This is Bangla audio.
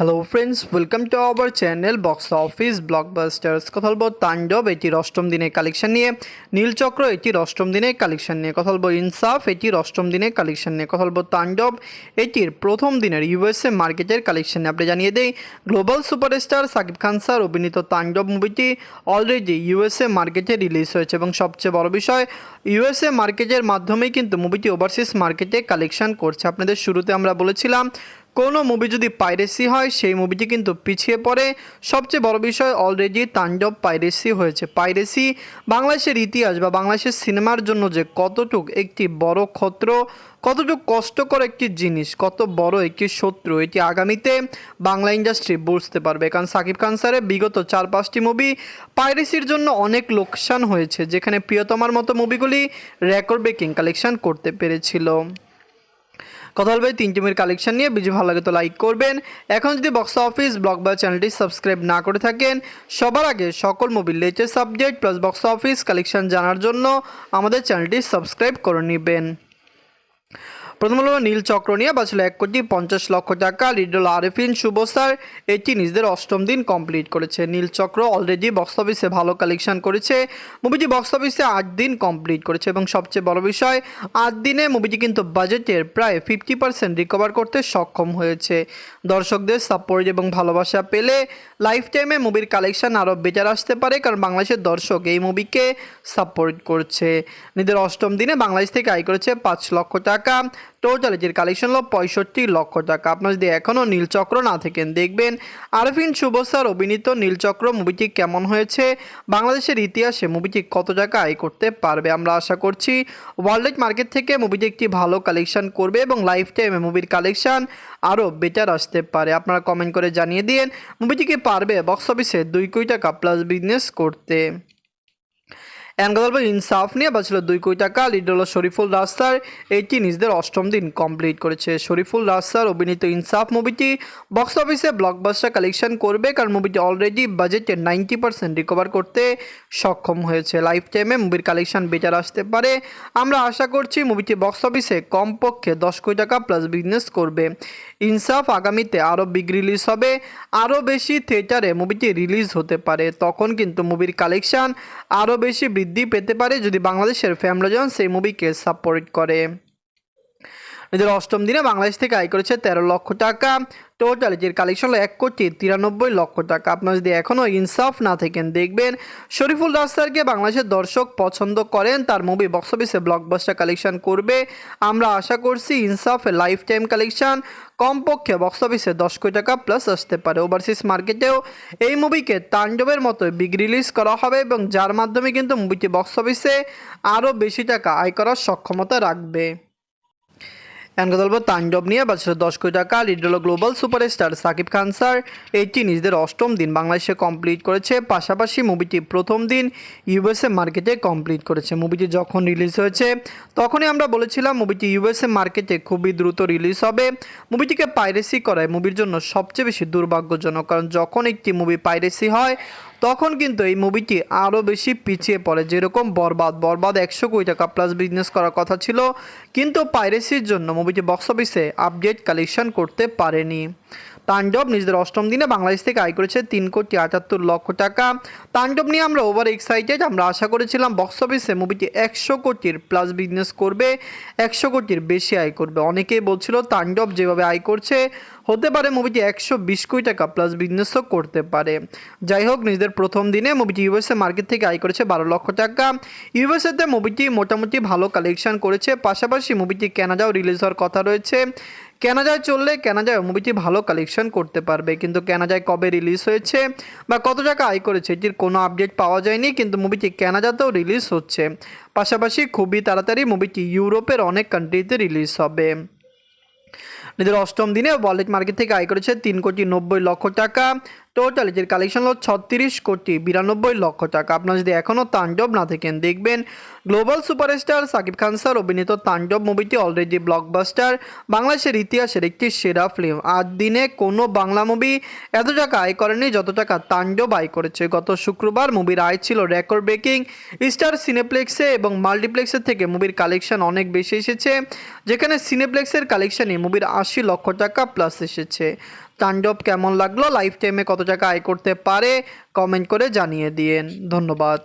Hello friends welcome to our channel box office blockbusters কথা বলব তাণ্ডব এটির অষ্টম দিনের কালেকশন নিয়ে নীলচক্র এটির অষ্টম দিনের কালেকশন নিয়ে কথা বলব ইনসাফ এটির অষ্টম দিনের কালেকশন নিয়ে কথা বলব তাণ্ডব এটির প্রথম দিনের ইউএসএ মার্কেটের কালেকশন নিয়ে আপনি জানিয়ে দেই global superstar Shakib Khan sir অভিনীত তাণ্ডব মুভিটি অলরেডি ইউএসএ মার্কেটে রিলিজ হয়েছে এবং সবচেয়ে বড় বিষয় ইউএসএ মার্কেটের মাধ্যমেই কিন্তু মুভিটি ওভারসিজ মার্কেটে কালেকশন করছে। আপনাদের শুরুতে আমরা বলেছিলাম কোনো মুভি যদি পাইরেসি হয়, সেই মুভিটি কিন্তু পিছিয়ে পড়ে। সবচেয়ে বড় বিষয় অলরেডি তাণ্ডব পাইরেসি হয়েছে। পাইরেসি বাংলাদেশের ইতিহাস বা বাংলাদেশের সিনেমার জন্য যে কতটুক একটি বড় ক্ষত্র, কতটুকু কষ্টকর একটি জিনিস, কত বড় একটি শত্রু, এটি আগামীতে বাংলা ইন্ডাস্ট্রি বুঝতে পারবে। কারণ সাকিব খান স্যারের বিগত চার, পাঁচটি মুভি পাইরেসির জন্য অনেক লোকসান হয়েছে, যেখানে প্রিয়তমার মতো মুভিগুলি রেকর্ড ব্রেকিং কালেকশন করতে পেরেছিল। কথা বলবে, তিন টিমের কালেকশন নিয়ে। ভিডিও ভালো লাগে তো লাইক করবেন। এখন যদি বক্স অফিস ব্লগ বা চ্যানেলটি সাবস্ক্রাইব না করে থাকেন, সবার আগে সকল মুভির latest update plus box office collection জানার জন্য আমাদের চ্যানেলটি সাবস্ক্রাইব করে নেবেন। প্রথম হলো নীল চক্র নিয়ে বাঁচল এক কোটি পঞ্চাশ লক্ষ টাকা। লিডল আরেফিন শুভ স্যার এটি নিজেদের অষ্টম দিন কমপ্লিট করেছে। নীল চক্র অলরেডি বক্স অফিসে ভালো কালেকশন করেছে। মুভিটি বক্স অফিসে আট দিন কমপ্লিট করেছে এবং সবচেয়ে বড় বিষয়, আট দিনে মুভিটি কিন্তু বাজেটের প্রায় ফিফটি পার্সেন্ট রিকভার করতে সক্ষম হয়েছে। দর্শকদের সাপোর্ট এবং ভালোবাসা পেলে লাইফ টাইমে মুভির কালেকশন আরও বেটার আসতে পারে কারণ বাংলাদেশের দর্শক এই মুভিকে সাপোর্ট করছে। নিজের অষ্টম দিনে বাংলাদেশ থেকে আয় করেছে পাঁচ লক্ষ টাকা। টোটাল এটির কালেকশন হলো পঁয়ষট্টি লক্ষ টাকা। আপনার যদি এখনও নীলচক্র না থাকেন, দেখবেন আরফিন শুভ স্যার অভিনীত নীলচক্র মুভিটি কেমন হয়েছে, বাংলাদেশের ইতিহাসে মুভিটি কত টাকা আয় করতে পারবে আমরা আশা করছি। ওয়ার্ল্ড মার্কেট থেকে মুভিটি একটি ভালো কালেকশন করবে এবং লাইফ টাইমে মুভির কালেকশন আরও বেটার আসতে পারে। আপনারা কমেন্ট করে জানিয়ে দিন, মুভিটি কি পারবে? বক্স অফিসে দুই কোটি টাকা প্লাস বিজনেস করতে। এন গল্প ইনসাফ নিয়ে বাঁচল দুই কোটি টাকা লিড হলো শরীফুল রাস্তার। এটি নিজেদের অষ্টম দিন কমপ্লিট করেছে। শরীফুল রাস্তার অভিনীত ইনসাফ মুভিটি বক্স অফিসে ব্লকবাস্টার কালেকশন করবে কারণ মুভিটি অলরেডি বাজেটে নাইনটি পার্সেন্ট রিকভার করতে সক্ষম হয়েছে। লাইফ টাইমে মুভির কালেকশন বেটার আসতে পারে। আমরা আশা করছি মুভিটি বক্স অফিসে কমপক্ষে দশ কোটি টাকা প্লাস বিজনেস করবে। ইনসাফ আগামীতে আরও বিগ রিলিজ হবে। আরও বেশি থিয়েটারে মুভিটি রিলিজ হতে পারে। তখন কিন্তু মুভির কালেকশন আরও বেশি বৃদ্ধি পেতে পারে যদি বাংলাদেশের ফ্যামলাজন সেই মুভিকে সাপোর্ট করে। নিজের অষ্টম দিনে বাংলাদেশ থেকে আয় করেছে তেরো লক্ষ টাকা। টোটাল যের কালেকশন হলো এক কোটি তিরানব্বই লক্ষ টাকা। আপনারা যদি এখনও ইনসাফ না থাকেন, দেখবেন শরীফুল রাস্তারকে বাংলাদেশের দর্শক পছন্দ করেন, তার মুভি বক্স অফিসে ব্লকবাস্টার কালেকশন করবে। আমরা আশা করছি ইনসাফের লাইফ টাইম কালেকশন কমপক্ষে বক্স অফিসে দশ কোটি টাকা প্লাস আসতে পারে। ওভারসিজ মার্কেটেও এই মুভিকে তাণ্ডবের মতো বিগ রিলিজ করা হবে এবং যার মাধ্যমে কিন্তু মুভিটি বক্স অফিসে আরও বেশি টাকা আয় করার সক্ষমতা রাখবে। বলব তাণ্ডব নিয়ে বাজারে দশ কোটি টাকা লিড হলো global superstar Shakib Khan sir. এটি নিজেদের অষ্টম দিন বাংলাদেশে কমপ্লিট করেছে। পাশাপাশি মুভিটি প্রথম দিন ইউএসএ মার্কেটে কমপ্লিট করেছে। মুভিটি যখন রিলিজ হয়েছে, তখনই আমরা বলেছিলাম মুভিটি ইউএসএ মার্কেটে খুবই দ্রুত রিলিজ হবে। মুভিটিকে পাইরেসি করায়। মুভির জন্য সবচেয়ে বেশি দুর্ভাগ্যজনক। কারণ যখন একটি মুভি পাইরেসি হয় তখন কিন্তু এই মুভিটি আরও বেশি পিছিয়ে পড়ে। যেরকম বরবাদ বরবাদ একশো কোটি টাকা প্লাস বিজনেস করার কথা ছিল, কিন্তু পাইরেসির জন্য মুভিটি বক্স অফিসে আপডেট কালেকশন করতে পারেনি। তাণ্ডব নিজেদের অষ্টম দিনে বাংলাদেশ থেকে আয় করেছে তিন কোটি আটাত্তর লক্ষ টাকা। তাণ্ডব নিয়ে আমরা ওভার এক্সাইটেড আমরা আশা করেছিলাম বক্স অফিসে মুভিটি একশো কোটির প্লাস বিজনেস করবে, একশো কোটির বেশি আয় করবে। অনেকেই বলছিল তাণ্ডব যেভাবে আয় করছে হতে পারে মুভিটি একশো বিশ কোটি টাকা প্লাস বিজনেসও করতে পারে। যাই হোক, নিজেদের প্রথম দিনে মুভিটি ইউএসএ মার্কেট থেকে আয় করেছে বারো লক্ষ টাকা। ইউএসএতে মুভিটি মোটামুটি ভালো কালেকশন করেছে, পাশাপাশি মুভিটি ক্যানাডাও রিলিজ হওয়ার কথা রয়েছে। ক্যানাডায় চললে ক্যানাডায় মুভিটি ভালো কালেকশন করতে পারবে, কিন্তু ক্যানাডায় কবে রিলিজ হয়েছে বা কত টাকা আয় করেছে এটির কোনো আপডেট পাওয়া যায়নি, কিন্তু মুভিটি ক্যানাডাতেও রিলিজ হচ্ছে। পাশাপাশি খুবই তাড়াতাড়ি মুভিটি ইউরোপের অনেক কান্ট্রিতে রিলিজ হবে। নিজের অষ্টম দিনে ওয়ালেট মার্কেট থেকে আয় করেছে তিন কোটি নব্বই লক্ষ টাকা। টোটাল এটির কালেকশন হলো ছত্রিশ কোটি বিরানব্বই লক্ষ টাকা। আপনারা যদি এখনও তাণ্ডব না থাকেন দেখবেন global superstar Shakib Khan sir অভিনীত তাণ্ডব মুভিটি অলরেডি ব্লকবাস্টার বাংলাদেশের ইতিহাসের একটি সেরা ফিল্ম আজ দিনে কোনো বাংলা মুভি এত টাকা আয় করেনি যত টাকা তাণ্ডব আয় করেছে। গত শুক্রবার মুভির আয় ছিল রেকর্ড ব্রেকিং স্টার সিনেপ্লেক্সে এবং মাল্টিপ্লেক্সের থেকে মুভির কালেকশন অনেক বেশি এসেছে, যেখানে সিনেপ্লেক্সের কালেকশনে মুভির আশি লক্ষ টাকা প্লাস এসেছে। তাণ্ডব কেমন লাগল? লাইফ টাইমে কত টাকা আয় করতে পারে? কমেন্ট করে জানিয়ে দিয়েন। ধন্যবাদ।